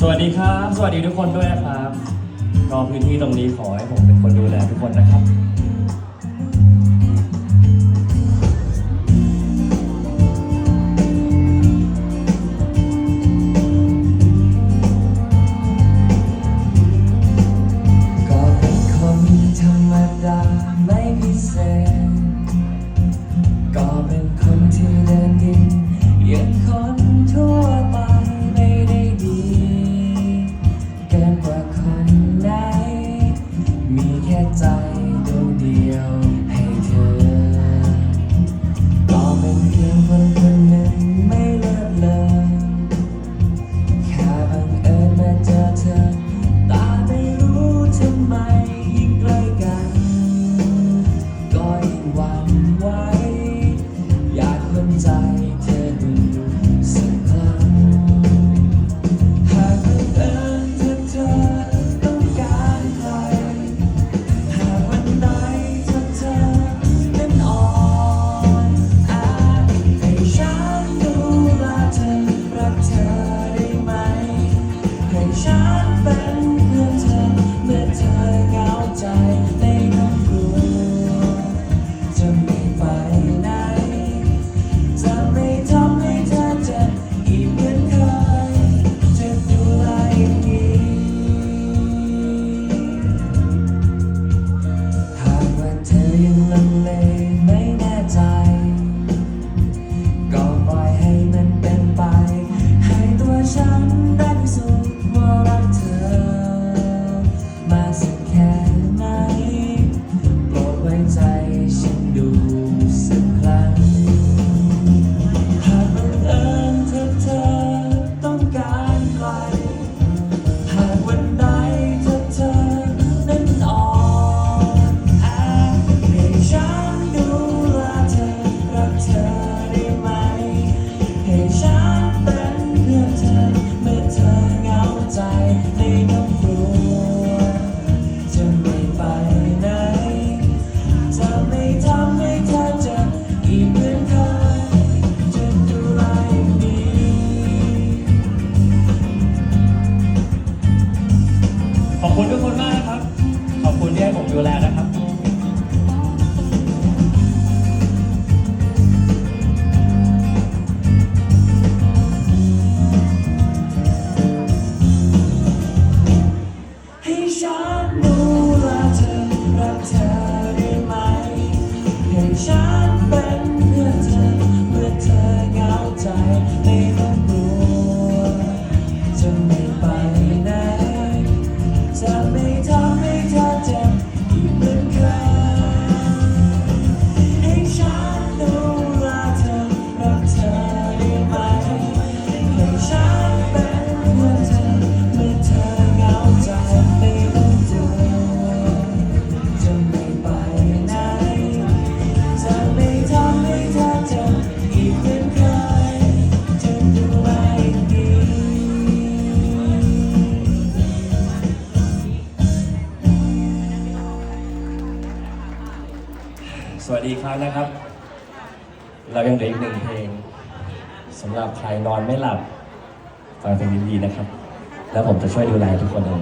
สวัสดีครับ สวัสดีทุกคนด้วยครับก็พื้นที่ตรงนี้ขอให้ผมเป็นคนดูแลทุกคนนะครับ ดีครับนะครับ เรายังเหลืออีกหนึ่งเพลงสำหรับใครนอนไม่หลับฟังเพลงดีๆนะครับ แล้วผมจะช่วยดูแลทุกคนเลย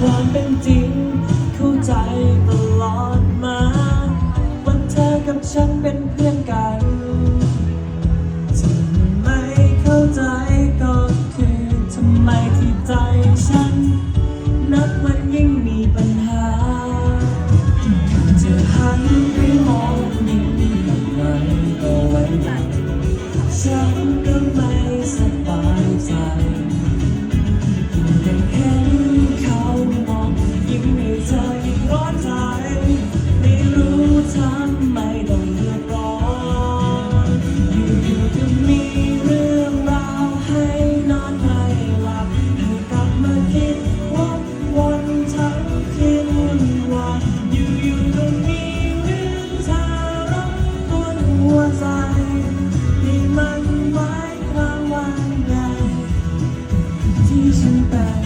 ความเป็นจริง เข้าใจตลอดมาวันเธอกับฉันเป็นเพื่อนกันทำไมเข้าใจก็คือทำไมที่ใจฉัน back.